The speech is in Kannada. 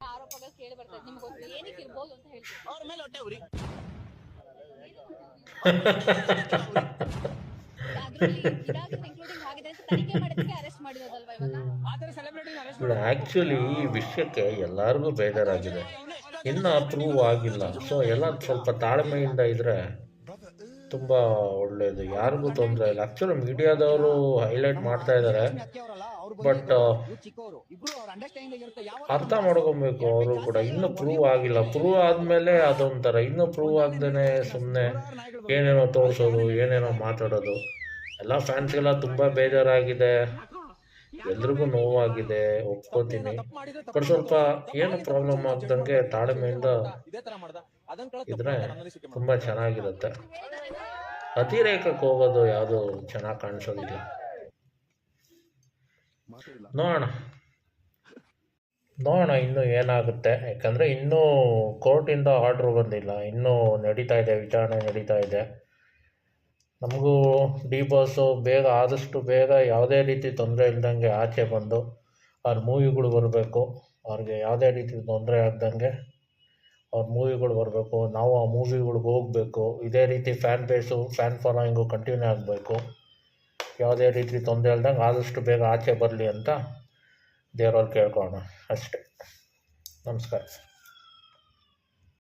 ಆರೋಪಗಳು ಕೇಳಿ ಬರ್ತದೆ ನಿಮ್ಗೆ ಗೊತ್ತು ಏನಕ್ಕೆ ಇರ್ಬೋದು ಅಂತ ಹೇಳ್ತೀವಿ ಅವ್ರ ಮೇಲೆ ಹೊಟ್ಟೆ ಉರಿ. ಆಕ್ಚುಲಿ ಇನ್ಕ್ಲೂಡಿಂಗ್ ಆಗಿದೆ ಅಂತ ತನಿಖೆ ಮಾಡೋದಕ್ಕೆ ಅರೆಸ್ಟ್ ಮಾಡಿರೋದಲ್ವಾ ಇವಾಗ ಆತರ ಸೆಲೆಬ್ರಿಟಿ ಅರೆಸ್ಟ್ ನೋಡಿ ಆ್ಯಕ್ಚುಲಿ ಈ ವಿಷಯಕ್ಕೆ ಎಲ್ಲರಿಗೂ ಬೇಜಾರಾಗಿದೆ. ಇನ್ನೂ ಅಪ್ರೂವ್ ಆಗಿಲ್ಲ. ಸೊ ಎಲ್ಲ ಸ್ವಲ್ಪ ತಾಳ್ಮೆಯಿಂದ ಇದ್ರೆ ತುಂಬ ಒಳ್ಳೆಯದು ಯಾರಿಗೂ ತೊಂದರೆ ಇಲ್ಲ. ಆ್ಯಕ್ಚುಲಿ ಮೀಡಿಯಾದವರು ಹೈಲೈಟ್ ಮಾಡ್ತಾ ಇದ್ದಾರೆ ಬಟ್ ಯಾವ ಅರ್ಥ ಮಾಡ್ಕೊಬೇಕು ಅವರು ಕೂಡ. ಇನ್ನೂ ಪ್ರೂವ್ ಆಗಿಲ್ಲ. ಪ್ರೂವ್ ಆದಮೇಲೆ ಅದೊಂಥರ. ಇನ್ನೂ ಪ್ರೂವ್ ಆಗ್ದೇ ಸುಮ್ಮನೆ ಏನೇನೋ ತೋರಿಸೋದು ಏನೇನೋ ಮಾತಾಡೋದು. ಎಲ್ಲ ಫ್ಯಾನ್ಸ್ಗೆಲ್ಲ ತುಂಬ ಬೇಜಾರಾಗಿದೆ. ಎಲ್ರಿಗೂ ನೋವಾಗಿದೆ. ಒಪ್ಕೋತೀನಿ. ಬಟ್ ಸ್ವಲ್ಪ ಏನು ಪ್ರಾಬ್ಲಮ್ ಆಗ್ದಂಗೆ ತಾಳ್ಮೆಯಿಂದ ಇದ್ರೆ ತುಂಬ ಚೆನ್ನಾಗಿರುತ್ತೆ. ಅತಿರೇಕಕ್ಕೆ ಹೋಗೋದು ಯಾವುದು ಚೆನ್ನಾಗಿ ಕಾಣಿಸೋದಿಲ್ಲ. ನೋಡೋಣ. ನೋಡೋಣ ಇನ್ನೂ ಏನಾಗುತ್ತೆ. ಯಾಕಂದರೆ ಇನ್ನೂ ಕೋರ್ಟಿಂದ ಆರ್ಡ್ರ್ ಬಂದಿಲ್ಲ. ಇನ್ನೂ ನಡೀತಾ ಇದೆ, ವಿಚಾರಣೆ ನಡೀತಾ ಇದೆ. ನಮಗೂ ಡಿ ಬಾಸು ಬೇಗ ಆದಷ್ಟು ಬೇಗ ಯಾವುದೇ ರೀತಿ ತೊಂದರೆ ಇಲ್ದಂಗೆ ಆಚೆ ಬಂದು ಅವ್ರ ಮೂವಿಗಳು ಬರಬೇಕು. ಅವ್ರಿಗೆ ಯಾವುದೇ ರೀತಿ ತೊಂದರೆ ಆಗ್ದಂಗೆ ಅವ್ರ ಮೂವಿಗಳು ಬರಬೇಕು. ನಾವು ಆ ಮೂವಿಗಳಿಗೆ ಹೋಗಬೇಕು. ಇದೇ ರೀತಿ fan base fan following continue ಆಗಬೇಕು. ಯಾವುದೇ ರೀತಿ ತೊಂದರೆ ಇಲ್ದಂಗೆ ಆದಷ್ಟು ಬೇಗ ಆಚೆ ಬರಲಿ ಅಂತ ದೇವರಲ್ಲಿ ಕೇಳ್ಕೊಳ್ಳೋಣ. ಅಷ್ಟೇ. ನಮಸ್ಕಾರ.